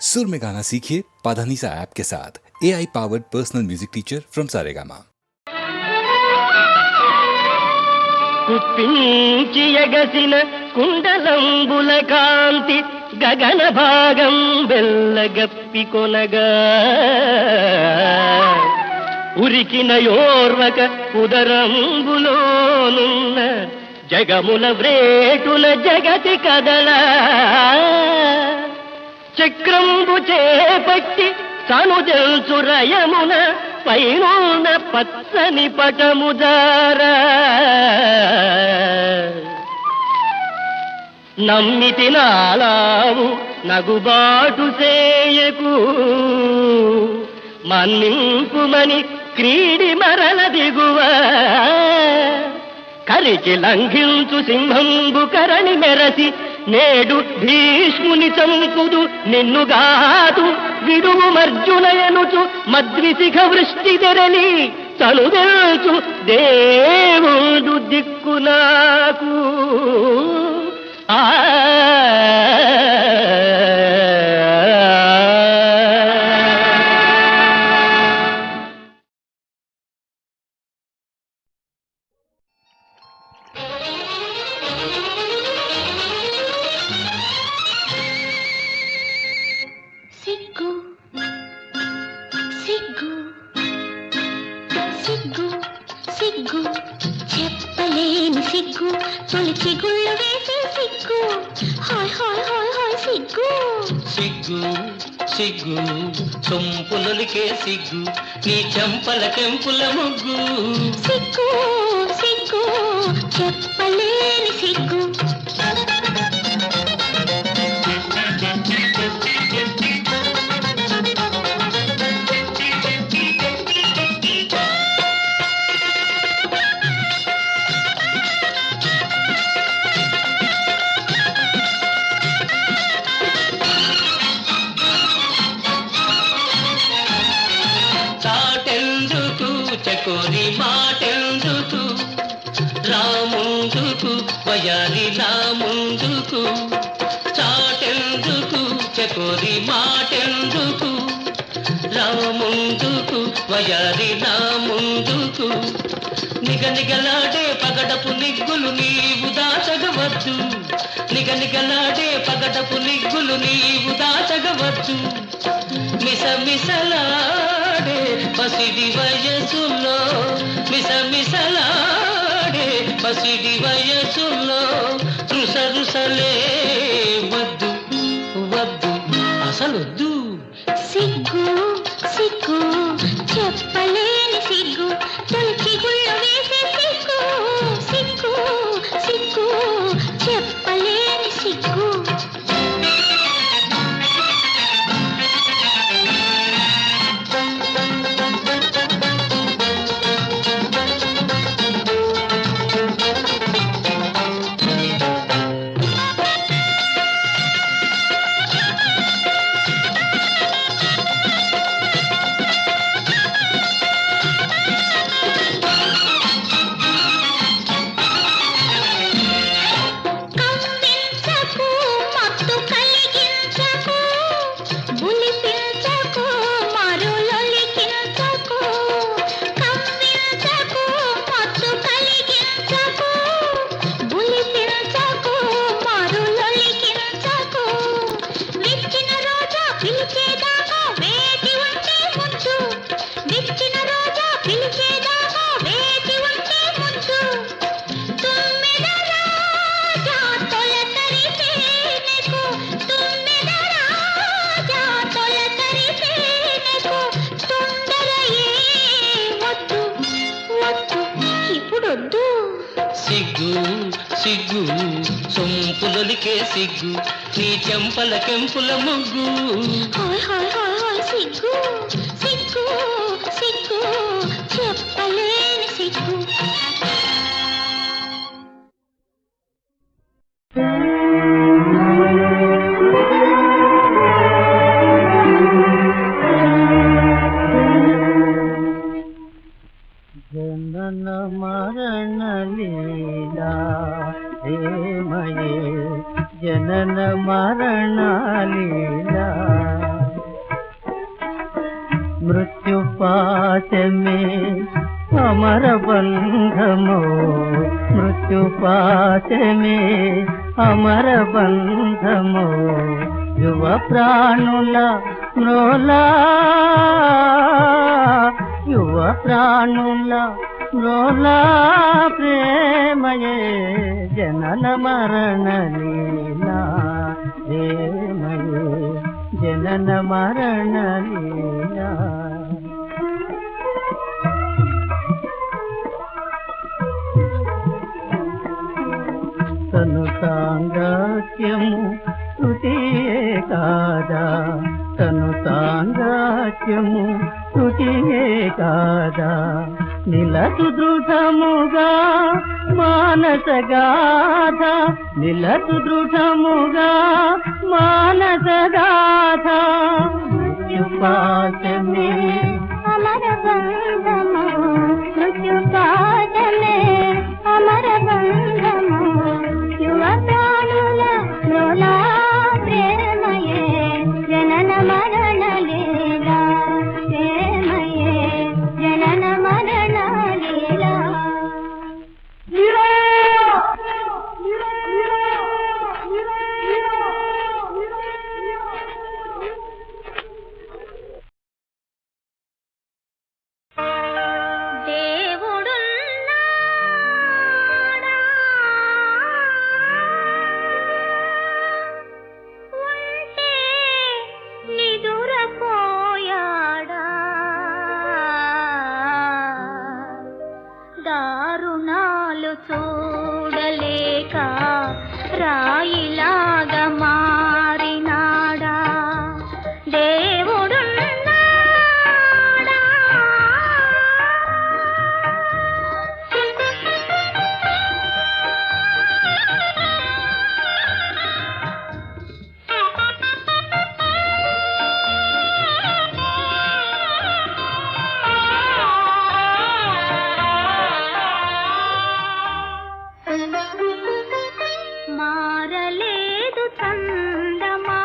सुर में गाना सीखिए पाधानीसा ऐप के साथ A I powered personal music teacher from Saregama కుప్పించి ఎగసిన కుండలంబుల కాంతి గగన భాగం వెళ్ళగప్పి కొనగా ఉరికిన యోర్వక ఉదరంబులోనున్న జగముల వ్రేటుల జగతి కదలా చక్రంబు చేపట్టి తనుజల్చు రయమున పైనున్న పచ్చని పటముదార నమ్మితి నాలావు నగుబాటు చేయకు మన్నింపుమని క్రీడి మరల దిగువ. కరికి లంఘించు సింహంబు కరణి మెరసి నేడు భీష్ముని చంపుదు నిన్నుగాదు విడువు మర్జునయనుచు మద్విశిఖ వృష్టి తెరలి తనుదెల్చు దేవుడు దిక్కు నాకు. ఆ సిగ్గు తొలి చిగుళ్ళు వేసే సిగ్గు. హాయ్ హాయ్ హాయ్ హాయ్ సిగ్గు. సిగ్గు సిగ్గు సొంపులొలికే సిగ్గు నీ చెంపల కెంపుల ముగ్గు. సిగ్గు సిగ్గు చెప్పలేని సిగ్గు. కొరి చకోరి మాటెందుకు? రాముందుకు వయారి నా ముందుకు నిగనిగలాడే పగడపు నిగ్గులు నీవు దాచగవచ్చు. నిగనిగలాడే పగడపు నిగ్గులు నీవు దాచగవచ్చు. మిసమిసలాడే పసిడి వయసులో మిసమిసలాడే పసిడి వయసులో రుస రుసలే వద్దు. అసలొద్దు సిగ్గు Put సొంపులొలికే సిగ్గు. నీ చెంపల కెంపుల ముగ్గు. హాయ్ హాయ్ హాయ్ హాయ్ సిగ్గు. సిగ్గు సిగ్గు. చెప్పలేని సిగ్గు. జనన మరణాలీలా. మృత్యు పాశమే అమర అమరబంధమో యువ ప్రాణుల మ్రోలా యువ ప్రాణుల మ్రోలా ప్రేమయే జనన మరణలీల జనన మరణ లీలా తను సాంగత్యము శృతియే కాదా తను సాంగత్యము శృతియే కాదా నిలదు దృఢముగా మానసగాథ నిలతు దృఢముగా మానసగాథ మృత్యుపాశమే అమర బంధము మృత్యుపాదమే అమర బంధము ಬಾಯಿಲಾ మారలేదు చందమా?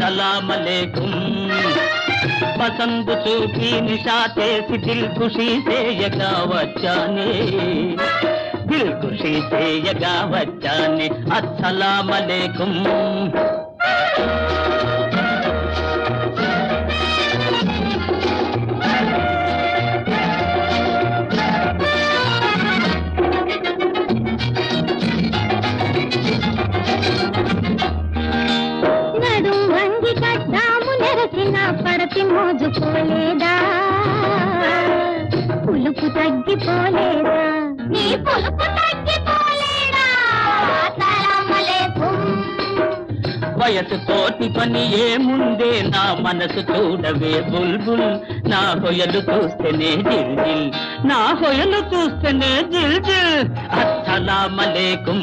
సలామలేకుం పసందు చూపి నిషాతేసి దిల్ ఖుషి చేయగా వచ్చానే. దిల్ ఖుషి చేయగా వచ్చానే. అస్సలామలేకుం అలేకుం నడుం వంగి పులుపు తగ్గిపోలేదా? నీ పులుపు తగ్గి వయసు తోటి పని ఏముందే? నా మనసు చూడవే బుల్బుల్. నా హొయలు చూస్తేనే జిల్ జిల్. నా హొయలు చూస్తేనే జిల్ జిల్. అస్సలామలేకుం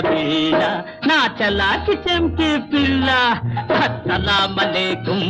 పిల్ల నా చలాకి చెంకి పిల్ల అస్సలామలేకుం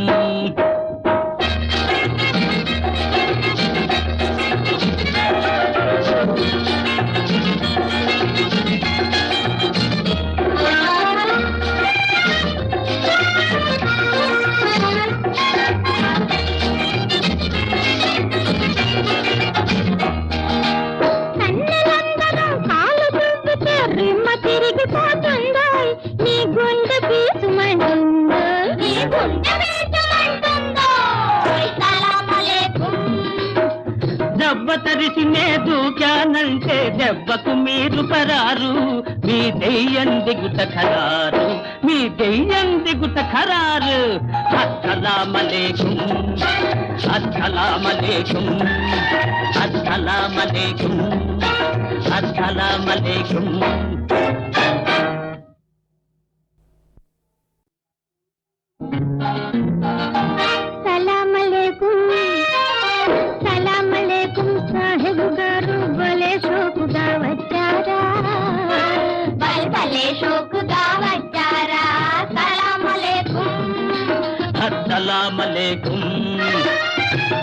దెబ్బ తరిసినే దూకానంటే దెబ్బకు మీరు పరారు. మీ దెయ్యం దిగుత ఖరారు. మీ దెయ్యం దిగుత ఖరారు. అస్సలామలేకుం అస్సలామలేకుం అస్సలామలేకుం అస్సలామలేకుం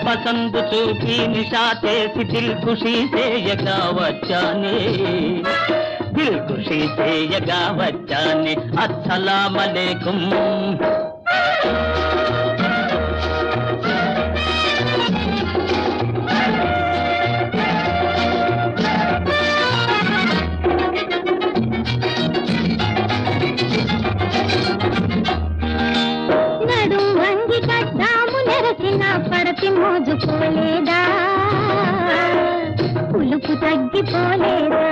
పసందు చూపి నిషా చేసి దిల్ ఖుషీ చేయగా వచ్చానే. దిల్ ఖుషీ చేయగా వచ్చానే. అస్సలామలేకుం. మోజుకోలేదా పులుపు తగ్గిపోలేదా?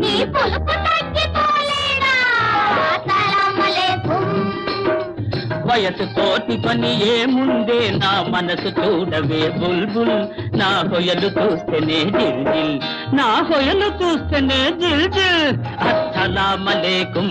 నీ పులుపు తగ్గిపోలేదా? వయసు తోటి పని ఏముందే? నా మనసు చూడవే బుల్బుల్. నా హొయలు చూస్తేనే జిల్ జిల్. నా హొయలు చూస్తేనే జిల్ జిల్. అస్సలామలేకుం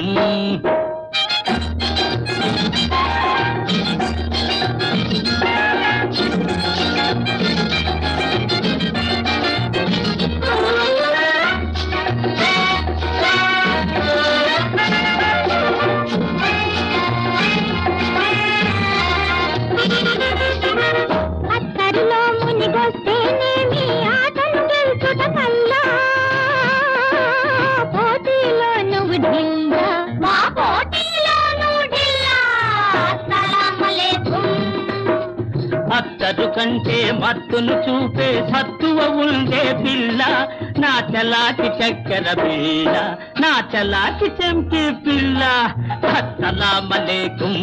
కంటే చూపే సత్తువ ఉండే పిల్ల. నా చలాకి చక్కెర పిల్ల. నా చలాకి చెంకి పిల్ల. అస్సలామలేకుం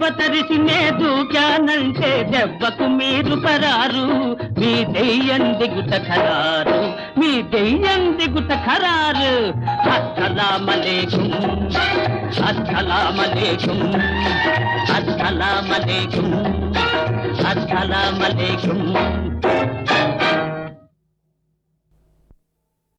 దెబ్బ తరిసి నే దూకానంటే దెబ్బకు మీరు పరారు. మీ దెయ్యం దిగుట ఖరారు. మీ దెయ్యం దిగుట ఖరారు. అస్సలామలేకుం అస్సలామలేకుం అస్సలామలేకుం అస్సలామలేకుం